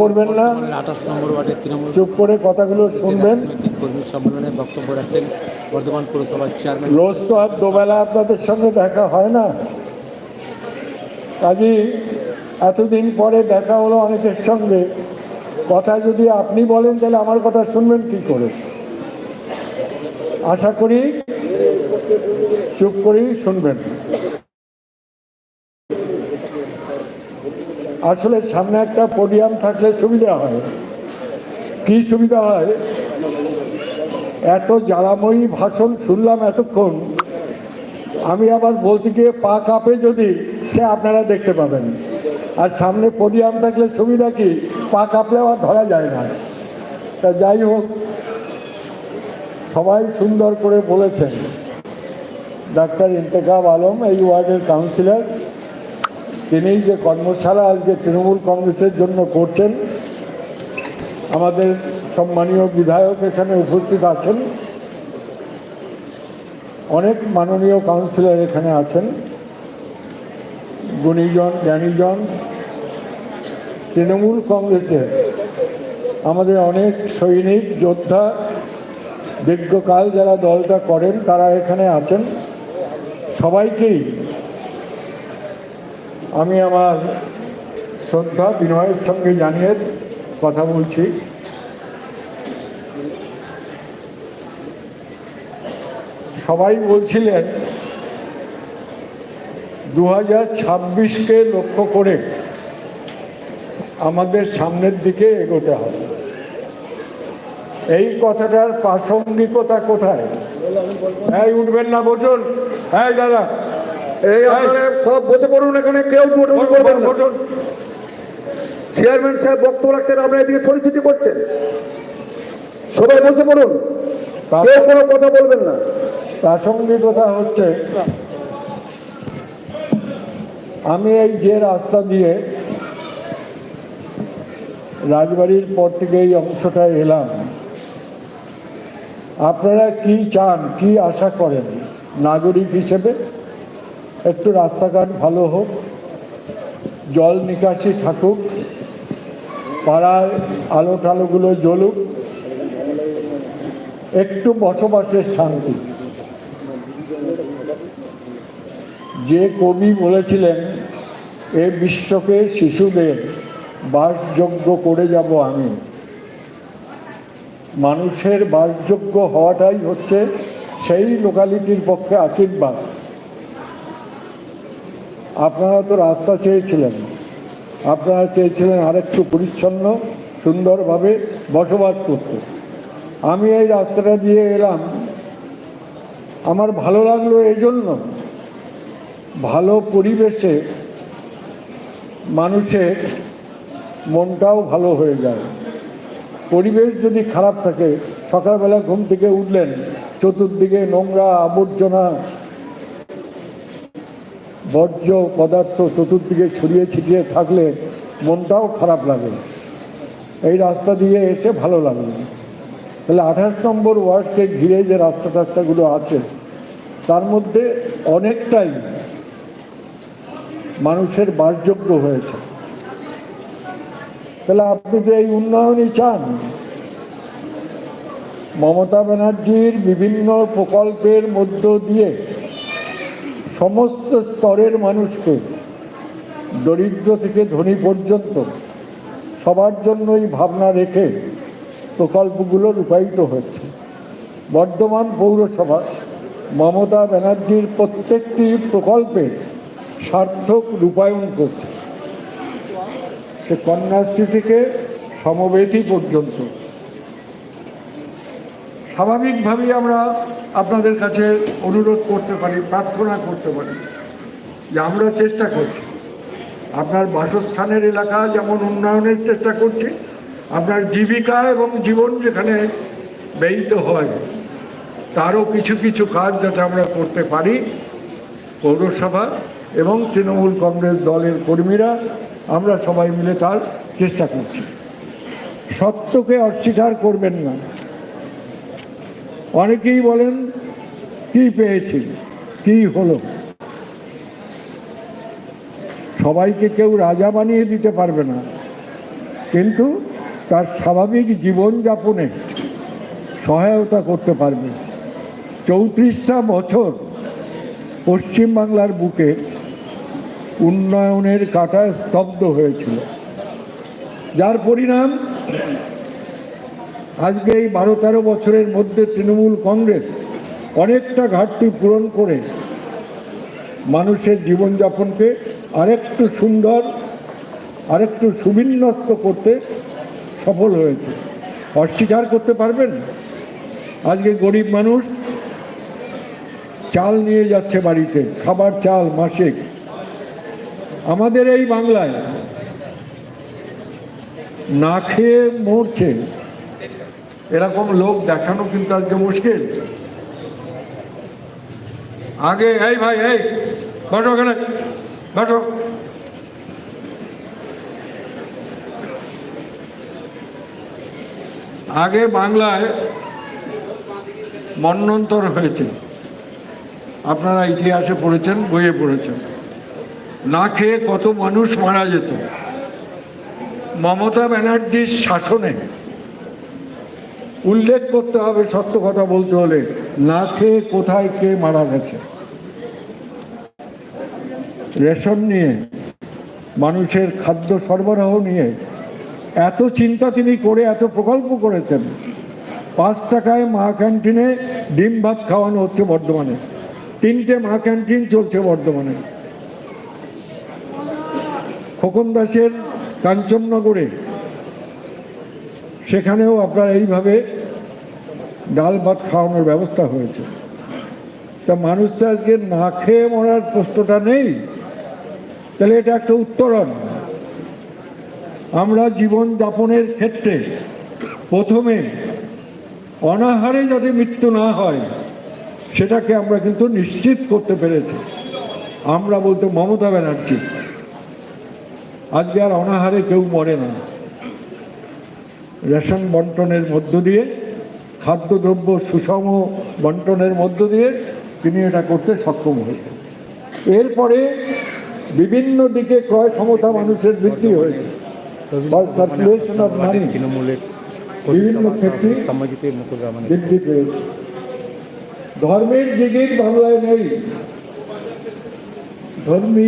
করবেন না। আঠাশ নম্বর ওয়ার্ডের তৃণমূল চুপ করে কথাগুলো শুনবেন। কর্মী সম্মেলনে বক্তব্য রাখছেন বর্ধমান পুরসভার চেয়ারম্যান রোজ তো আর দুবেলা আপনাদের সঙ্গে দেখা হয় না। কাজী এতদিন পরে দেখা হলো অনেকের সঙ্গে। কথা যদি আপনি বলেন তাহলে আমার কথা শুনবেন কি করে? আশা করি চুপ করেই শুনবেন। আসলে সামনে একটা পোডিয়াম থাকলে সুবিধা হয়। কি সুবিধা হয়? এত জ্বালাময়ী ভাষণ শুনলাম এতক্ষণ, আমি আবার বলতে গিয়ে পা কাঁপে যদি, সে আপনারা দেখতে পাবেন। আর সামনে পোডিয়াম থাকলে সুবিধা কি, পা কাঁপলেও আবার ধরা যায় না। তা যাই হোক, সবাই সুন্দর করে বলেছেন। ডাক্তার ইন্তেকাব আলম, এই ওয়ার্ডের কাউন্সিলর তিনি যে কর্মশালা আজকে তৃণমূল কংগ্রেসের জন্য করছেন, আমাদের সম্মানীয় বিধায়ক এখানে উপস্থিত আছেন। অনেক মাননীয় কাউন্সিলর এখানে আছেন। গুণীজন, জ্ঞানীজন। তৃণমূল কংগ্রেসের আমাদের অনেক সৈনিক, যোদ্ধা, দীর্ঘকাল যারা দলটা করেন, তারা এখানে আছেন। সবাইকেই আমি আমার শ্রদ্ধা, বিনয়ের সঙ্গে জানিয়ে কথা বলছি। সবাই বলছিলেন দু হাজার ছাব্বিশকে লক্ষ্য করে আমাদের সামনের দিকে এগোতে হবে। এই কথাটার প্রাসঙ্গিকতা কোথায়? হ্যাঁ উঠবেন না, বসুন। হ্যাঁ দাদা এই আপনারা সব বসে পড়ুন এখানে কেউ মোটামুটি করবেন না। চেয়ারম্যান সাহেব বক্তব্য রাখছেন আপনারা এদিকে ছড়িছিটি করছেন। সবাই বসে পড়ুন কেউ কোনো কথা বলবেন না। প্রাসঙ্গিকতা হচ্ছে আমি এই যে রাস্তা দিয়ে রাজবাড়ির পর থেকে এই অংশটায় এলাম আপনারা কি চান কি আশা করেন নাগরিক হিসেবে? একটু রাস্তাঘাট ভালো হোক, জল নিকাশি থাকুক পাড়ায় আলো টালোগুলো জ্বলুক, একটু বসবাসের শান্তি। যে কবি বলেছিলেন, এ বিশ্বকে শিশুদের বাসযোগ্য করে যাব আমি। মানুষের বাসযোগ্য হওয়াটাই হচ্ছে সেই লোকালিটির পক্ষে আশীর্বাদ। আপনারা তো রাস্তা চেয়েছিলেন। আপনারা চেয়েছিলেন আরেকটু পরিচ্ছন্ন, সুন্দরভাবে বসবাস করতে। আমি এই রাস্তাটা দিয়ে এলাম। আমার ভালো লাগল এই জন্য ভালো পরিবেশে মানুষের মনটাও ভালো হয়ে যায়। পরিবেশ যদি খারাপ থাকে, সকালবেলা ঘুম থেকে উঠলেন, চতুর্দিকে নোংরা আবর্জনা বর্জ্য পদার্থ চতুর্দিকে ছড়িয়ে ছিটিয়ে থাকলে মনটাও খারাপ লাগে। এই রাস্তা দিয়ে এসে ভালো লাগে তাহলে আঠাশ নম্বর ওয়ার্ডকে ঘিরে যে রাস্তা টাস্তাগুলো আছে, তার মধ্যে অনেকটাই মানুষের বাসযোগ্য হয়েছে। তাহলে আপনি তো এই উন্নয়নই চান, মমতা ব্যানার্জির বিভিন্ন প্রকল্পের মধ্য দিয়ে সমস্ত স্তরের মানুষকে, দরিদ্র থেকে ধনী পর্যন্ত, সবার জন্যই ভাবনা রেখে প্রকল্পগুলো রূপায়িত হচ্ছে। বর্ধমান পৌরসভা মমতা ব্যানার্জির প্রত্যেকটি প্রকল্পের সার্থক রূপায়ণ করছে। সে কন্যাশ্রী থেকে সমবেতী পর্যন্ত স্বাভাবিকভাবেই আমরা আপনাদের কাছে অনুরোধ করতে পারি, প্রার্থনা করতে পারি যে আমরা চেষ্টা করছি। আপনার বাসস্থানের এলাকা যেমন উন্নয়নের চেষ্টা করছি, আপনার জীবিকা এবং জীবন যেখানে ব্যয়িত হয়, তারও কিছু কিছু কাজ যাতে আমরা করতে পারি। পৌরসভা এবং তৃণমূল কংগ্রেস দলের কর্মীরা, আমরা সবাই মিলে তার চেষ্টা করছি। সত্যকে অস্বীকার করবেন না। অনেকেই বলেন, কি পেয়েছি, কি হলো? সবাইকে কেউ রাজা বানিয়ে দিতে পারবে না, কিন্তু তার স্বাভাবিক জীবনযাপনে সহায়তা করতে পারবে। চৌত্রিশটা বছর পশ্চিমবাংলার বুকে উন্নয়নের কাঁটায় স্তব্ধ হয়েছিল। যার পরিণাম আজকে এই বারো তেরো বছরের মধ্যে তৃণমূল কংগ্রেস অনেকটা ঘাটতি পূরণ করে মানুষের জীবনযাপনকে আরেকটু সুন্দর, আরেকটু সুবিন্যস্ত করতে সফল হয়েছে। অস্বীকার করতে পারবেন? আজকে গরিব মানুষ চাল নিয়ে যাচ্ছে বাড়িতে, খাবার চাল মাসিক। আমাদের এই বাংলায় না খেয়ে মরছে এরকম লোক দেখানো কিন্তু আজকে মুশকিল। আগে, এই ভাই, এই, বসো ওখানে বসো। আগে বাংলায় মন্বন্তর হয়েছে। আপনারা ইতিহাসে পড়েছেন, বইয়ে পড়েছেন। না খেয়ে কত মানুষ মারা যেত। মমতা ব্যানার্জির শাসনে উল্লেখ করতে হবে, সত্য কথা বলতে হলে। না খেয়ে কোথায় কে মারা গেছে? রেশন নিয়ে, মানুষের খাদ্য সরবরাহ নিয়ে এত চিন্তা তিনি করে, এত প্রকল্প করেছেন। পাঁচ টাকায় মা ক্যান্টিনে ডিম ভাত খাওয়ানো হচ্ছে বর্ধমানে। তিনটে মা ক্যান্টিন চলছে বর্ধমানে। খোকন দাসের কাঞ্চননগরে সেখানেও আপনার এইভাবে ডাল ভাত খাওয়ানোর ব্যবস্থা হয়েছে। তা মানুষটা আজকে না খেয়ে মরার প্রশ্নটা নেই। তাহলে এটা একটা উত্তরণ। আমরা জীবন যাপনের ক্ষেত্রে প্রথমে অনাহারে যাতে মৃত্যু না হয়, সেটাকে আমরা কিন্তু নিশ্চিত করতে পেরেছি। আমরা বলতে মমতা ব্যানার্জি, আজকে আর অনাহারে কেউ মরে না। রেশন বন্টনের মধ্য দিয়ে, খাদ্যদ্রব্য সুষম বন্টনের মধ্য দিয়ে তিনি এটা করতে সক্ষম হয়েছে এরপরে বিভিন্ন দিকে ক্রয় ক্ষমতা মানুষের বৃদ্ধি হয়েছে। বিভিন্ন ক্ষেত্রে ধর্মের জিগির বাংলায় নেই। ধর্মীয়